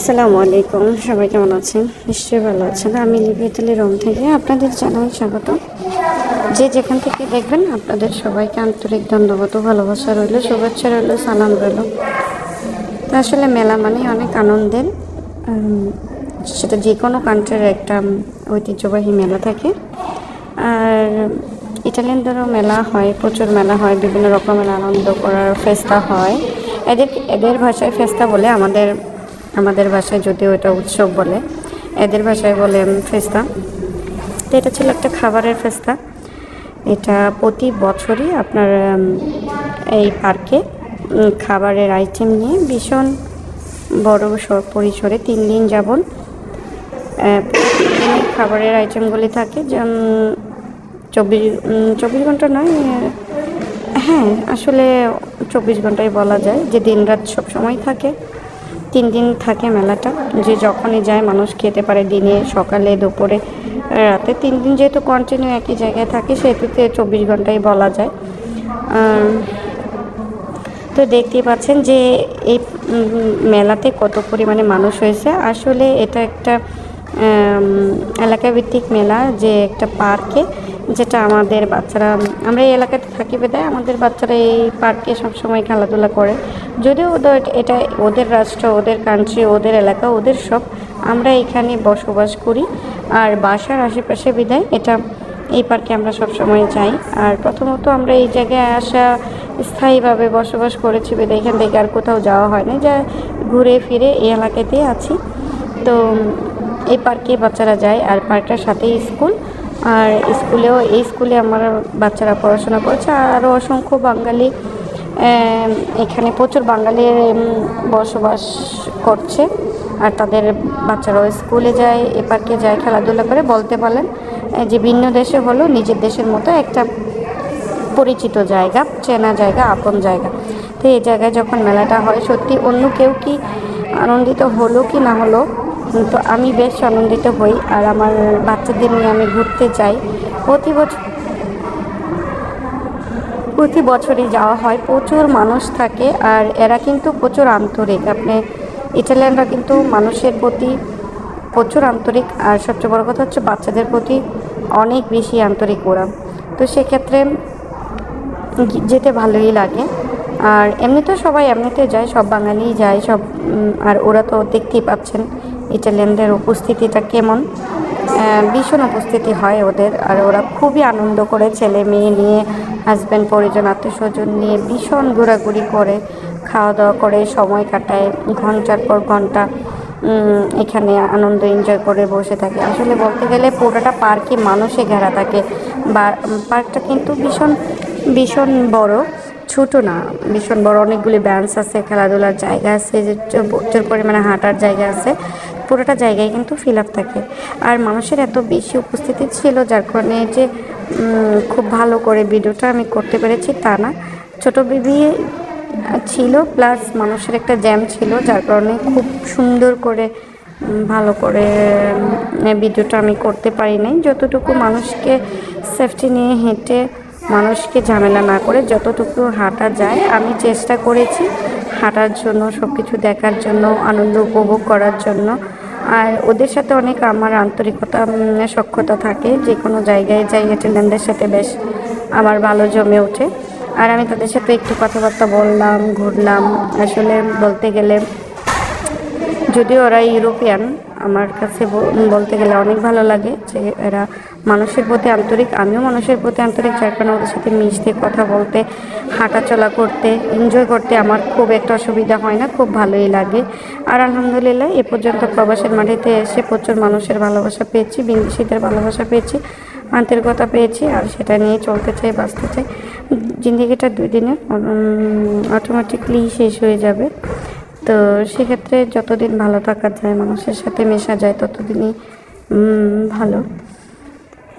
আসসালামু আলাইকুম। সবাই কেমন আছেন? নিশ্চয়ই ভালো আছেন। আমি লিবিয়াতালি রোম থেকে আপনাদের জানাই স্বাগত। যে যেখান থেকে দেখবেন, আপনাদের সবাইকে আন্তরিক ধন্যবাদ ভালোবাসা রইল, শুভেচ্ছা রইল, সালাম রইল। আসলে মেলা মানে অনেক আনন্দের। সেটা যে কোনো কান্ট্রির একটা ঐতিহ্যবাহী মেলা থাকে। আর ইটালিয়ানদেরও মেলা হয়, প্রচুর মেলা হয়, বিভিন্ন রকমের আনন্দ করার ফেস্তা হয়। এদের এদের ভাষায় ফেস্তা বলে আমাদের আমাদের ভাষায় যদিও এটা উৎসব বলে, এদের ভাষায় বলে ফেস্তা। তো এটা ছিল একটা খাবারের ফেস্তা। এটা প্রতি বছরই আপনার এই পার্কে খাবারের আইটেম নিয়ে ভীষণ বড় পরিসরে তিন দিন যাবন খাবারের আইটেমগুলি থাকে যেমন চব্বিশ চব্বিশ ঘণ্টা নয় হ্যাঁ আসলে চব্বিশ ঘন্টায় বলা যায়, যে দিন রাত সব সময় থাকে। তিন দিন থাকে মেলাটা। যে যখনই যায় মানুষ খেতে পারে দিনে, সকালে, দুপুরে, রাতে। তিন দিন যেহেতু কন্টিনিউ একই জায়গায় থাকে, সেহেতুতে চব্বিশ ঘন্টাই বলা যায়। তো দেখতেই পাচ্ছেন যে এই মেলাতে কত পরিমাণে মানুষ হয়েছে। আসলে এটা একটা এলাকাভিত্তিক মেলা যে একটা পার্কে। যেটা আমাদের বাচ্চারা, আমরা এই এলাকাতে থাকি বেদায় আমাদের বাচ্চারা এই পার্কে সবসময় খেলাধুলা করে। যদিও ওদের এটা ওদের রাষ্ট্র, ওদের কান্ট্রি ওদের এলাকা, ওদের সব, আমরা এখানে বসবাস করি। আর বাসার আশেপাশে বিদায় এটা এই পার্কে আমরা সব সময় যাই। আর প্রথমত আমরা এই জায়গায় আসা, স্থায়ীভাবে বসবাস করেছি বেদে এখান থেকে আর কোথাও যাওয়া হয় না। যা ঘুরে ফিরে এই এলাকাতেই আছি। তো এই পার্কে বাচ্চারা যায়। আর পার্কটার সাথেই স্কুল। আর স্কুলেও, এই স্কুলে আমার বাচ্চারা পড়াশোনা করছে। আরও অসংখ্য বাঙালি এখানে প্রচুর বাঙালি বসবাস করছে। আর তাদের বাচ্চারাও স্কুলে যায়, এ পার্কে যায়, খেলাধুলা করে। বলতে পারেন যে ভিন্ন দেশে হলো নিজের দেশের মতো একটা পরিচিত জায়গা, চেনা জায়গা, আপন জায়গা। তো এই জায়গায় যখন মেলাটা হয়, সত্যি অন্য কেউ কি আনন্দিত হলো কি না হলো তো আমি বেশ আনন্দিত হই আর আমার বাচ্চাদের নিয়ে আমি ঘুরতে যাই। প্রতি বছর প্রতি বছরই যাওয়া হয়। প্রচুর মানুষ থাকে আর এরা কিন্তু প্রচুর আন্তরিক। আপনি ইটালিয়ানরা কিন্তু মানুষের প্রতি প্রচুর আন্তরিক আর সবচেয়ে বড় কথা হচ্ছে বাচ্চাদের প্রতি অনেক বেশি আন্তরিক ওরা। তো সেক্ষেত্রে যেতে ভালোই লাগে। আর এমনিতেও সবাই এমনিতে যায়, সব বাঙালিই যায়, সব আর ওরা তো দেখতেই পাচ্ছেন। ইটালিয়ানদের উপস্থিতিটা কেমন? ভীষণ উপস্থিতি হয় ওদের, আর ওরা খুবই আনন্দ করে ছেলে মেয়ে নিয়ে হাজব্যান্ড পরিজন আত্মীয় স্বজন নিয়ে ভীষণ ঘোরাঘুরি করে, খাওয়া দাওয়া করে, সময় কাটায়, ঘণ্টার পর ঘণ্টা এখানে আনন্দ এনজয় করে বসে থাকে। আসলে বলতে গেলে পুরোটা পার্কে মানুষে ঘেরা থাকে। বা, পার্কটা কিন্তু ভীষণ ভীষণ বড়, ছোট না, ভীষণ বড়। অনেকগুলি ব্যান্স আছে, খেলাধুলার জায়গা আছে যে, প্রচুর পরিমাণে হাঁটার জায়গা আছে। পুরোটা জায়গায় কিন্তু ফিল আপ থাকে। আর মানুষের এত বেশি উপস্থিতি ছিল, যার কারণে যে খুব ভালো করে ভিডিওটা আমি করতে পেরেছি তা না। ছোট বিবি ছিল প্লাস মানুষের একটা জ্যাম ছিল, যার কারণে খুব সুন্দর করে ভালো করে ভিডিওটা আমি করতে পারি নাই। যতটুকু মানুষকে সেফটি নিয়ে হেঁটে মানুষকে ঝামেলা না করে যতটুকু হাঁটা যায়, আমি চেষ্টা করেছি হাঁটার জন্য সব কিছু দেখার জন্য, আনন্দ উপভোগ করার জন্য। আর ওদের সাথে অনেক আমার আন্তরিকতা সক্ষতা থাকে। যে কোনো জায়গায় যাই অ্যাটেন্ডেন্টদের সাথে বেশ আমার ভালো জমে ওঠে। আর আমি তাদের সাথে একটু কথাবার্তা বললাম, ঘুরলাম। আসলে বলতে গেলে, যদিও ওরা ইউরোপিয়ান, আমার কাছে বলতে গেলে অনেক ভালো লাগে যে এরা মানুষের প্রতি আন্তরিক, আমিও মানুষের প্রতি আন্তরিক, যার কারণে ওদের সাথে মিশতে, কথা বলতে, হাঁটাচলা করতে এনজয় করতে আমার খুব একটা অসুবিধা হয় না, খুব ভালোই লাগে। আর আলহামদুলিল্লাহ, এ পর্যন্ত প্রবাসের মাটিতে এসে প্রচুর মানুষের ভালোবাসা পেয়েছি, বিদেশিদের ভালোবাসা পেয়েছি আন্তরিকতা পেয়েছি, আর সেটা নিয়ে চলতে চাই, বাঁচতে চাই। জিন্দিগিটা দুই দিনে অটোমেটিকলি শেষ হয়ে যাবে। তো সেক্ষেত্রে যতদিন ভালো থাকা যায়, মানুষের সাথে মেশা যায়, ততদিনই ভালো।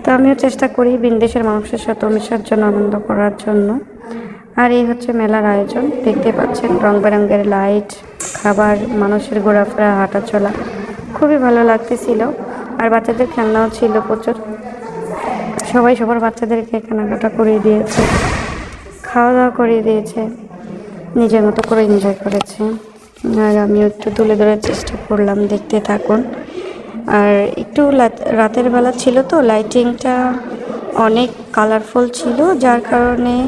তো আমিও চেষ্টা করি বিদেশের মানুষের সাথে মেশার জন্য, আনন্দ করার জন্য। আর এই হচ্ছে মেলার আয়োজন। দেখতে পাচ্ছেন রং বেরঙের লাইট খাবার, মানুষের ঘোরাফেরা হাঁটা চলা খুবই ভালো লাগতেছিল। আর বাচ্চাদের খেলনাও ছিল প্রচুর। সবাই সবার বাচ্চাদেরকে কেনাকাটা করিয়ে দিয়েছে। খাওয়া দাওয়া করিয়ে দিয়েছে। নিজের মতো করে এনজয় করেছে। আর আমিও একটু তুলে ধরার চেষ্টা করলাম। দেখতে থাকুন। আর একটু রাত- রাতের বেলা ছিল তো লাইটিংটা অনেক কালারফুল ছিল, যার কারণে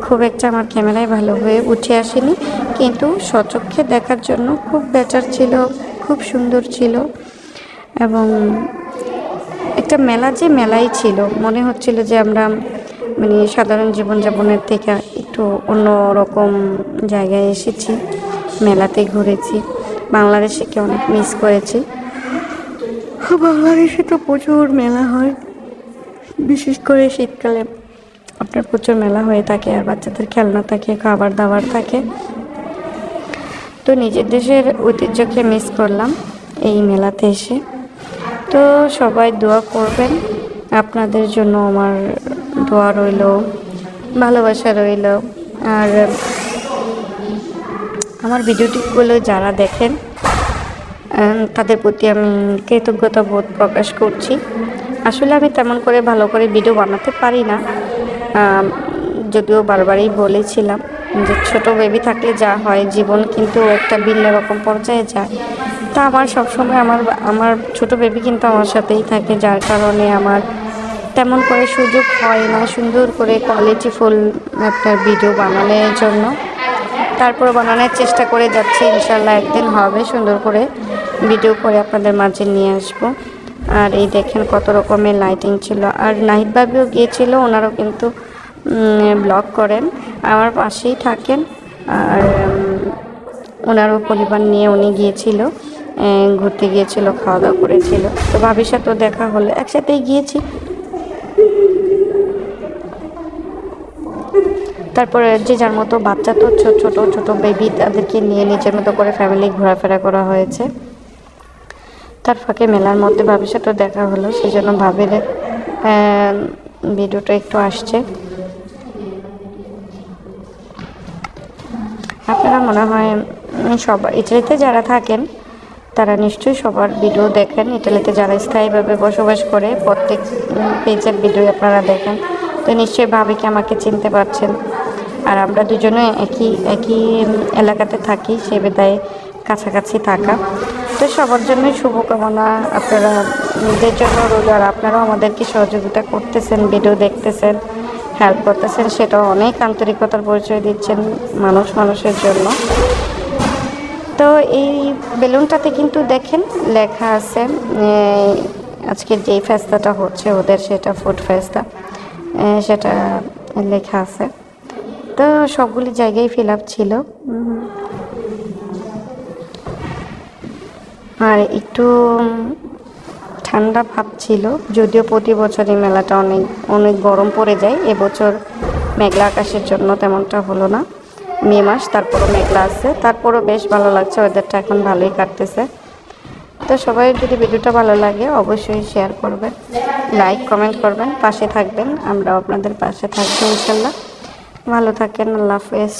খুব একটা আমার ক্যামেরায় ভালো হয়ে উঠে আসেনি। কিন্তু সচক্ষে দেখার জন্য খুব বেটার ছিল, খুব সুন্দর ছিল এবং একটা মেলা যে মেলাই ছিল, মনে হচ্ছিল যে আমরা মানে সাধারণ জীবনযাপনের থেকে একটু অন্য রকম জায়গায় এসেছি, মেলাতে ঘুরেছি। বাংলাদেশকে অনেক মিস করেছি। বাংলাদেশে তো প্রচুর মেলা হয়। বিশেষ করে শীতকালে আপনার প্রচুর মেলা হয়ে থাকে আর বাচ্চাদের খেলনা থাকে খাবার দাবার থাকে। তো নিজের দেশের ঐতিহ্যকে মিস করলাম এই মেলাতে এসে। তো সবাই দোয়া করবেন, আপনাদের জন্য আমার দোয়া রইল, ভালোবাসা রইল। আর আমার ভিডিওটিগুলো যারা দেখেন তাদের প্রতি আমি কৃতজ্ঞতা বোধ প্রকাশ করছি। আসলে আমি তেমন করে ভালো করে ভিডিও বানাতে পারি না। যদিও বারবারই বলেছিলাম যে ছোট বেবি থাকলে যা হয়, জীবন কিন্তু একটা ভিন্ন রকম পর্যায়ে যায়। তা আমার সবসময় আমার আমার ছোট বেবি কিন্তু আমার সাথেই থাকে, যার কারণে আমার তেমন করে সুযোগ হয় না সুন্দর করে কোয়ালিটিফুল আপনার ভিডিও বানানোর জন্য। তারপর বানানোর চেষ্টা করে যাচ্ছি ইনশাল্লাহ একদিন হবে সুন্দর করে। ভিডিও করে আপনাদের মাঝে নিয়ে আসব। আর এই দেখেন কত রকমের লাইটিং ছিল। আর নাহিদ বাবিও গিয়েছিল, ওনারও কিন্তু ব্লগ করেন। আমার পাশেই থাকেন। আর ওনারও পরিবার নিয়ে উনি গিয়েছিল ঘুরতে গিয়েছিল খাওয়া দাওয়া করেছিল। তো ভাবির সাথেও দেখা হলো, একসাথেই গিয়েছি। তারপরে যে যার মতো বাচ্চা তো ছোট ছোট বেবি তাদেরকে নিয়ে নিজের মতো করে ফ্যামিলি ঘোরাফেরা করা হয়েছে। তার ফাঁকে মেলার মধ্যে ভাবির সাথেও দেখা হলো সেই জন্য ভাবির ভিডিওটা একটু আসছে। আপনারা মনে হয় সবার ইটালিতে যারা থাকেন, তারা নিশ্চয়ই সবার ভিডিও দেখেন। ইটালিতে যারা স্থায়ীভাবে বসবাস করে, প্রত্যেক পেজের ভিডিও আপনারা দেখেন। তো নিশ্চয়ই ভাবিকে আমাকে চিনতে পারছেন। আর আমরা দুজনে একই একই এলাকাতে থাকি, সে বিদায় কাছাকাছি থাকা। তো সবার জন্যই শুভকামনা। আপনারা নিজের জন্য রইল আর আপনারাও আমাদেরকে সহযোগিতা করতেছেন ভিডিও দেখতেছেন হেল্প করতেছেন সেটা অনেক আন্তরিকতার পরিচয় দিচ্ছেন মানুষ মানুষের জন্য। তো এই বেলুনটাতে কিন্তু দেখেন লেখা আছে এই, আজকে যেই ফেস্তাটা হচ্ছে ওদের সেটা ফুড ফেস্তা সেটা লেখা আছে। তো সবগুলি জায়গায় ফিল আপ ছিল। আর একটু ঠান্ডা ভাব ছিল, যদিও প্রতি বছরই মেলাটা অনেক অনেক গরম পড়ে যায়। এবছর মেঘলা আকাশের জন্য তেমনটা হলো না। মে মাস, তারপরও মেঘলা আছে। তারপরও বেশ ভালো লাগছে ওয়েদারটা এখন ভালোই কাটতেছে। তো সবাই যদি ভিডিওটা ভালো লাগে, অবশ্যই শেয়ার করবেন লাইক কমেন্ট করবেন, পাশে থাকবেন। আমরাও আপনাদের পাশে থাকব, ইনশাল্লাহ। ভালো থাকেন, আল্লাহ হাফেজ।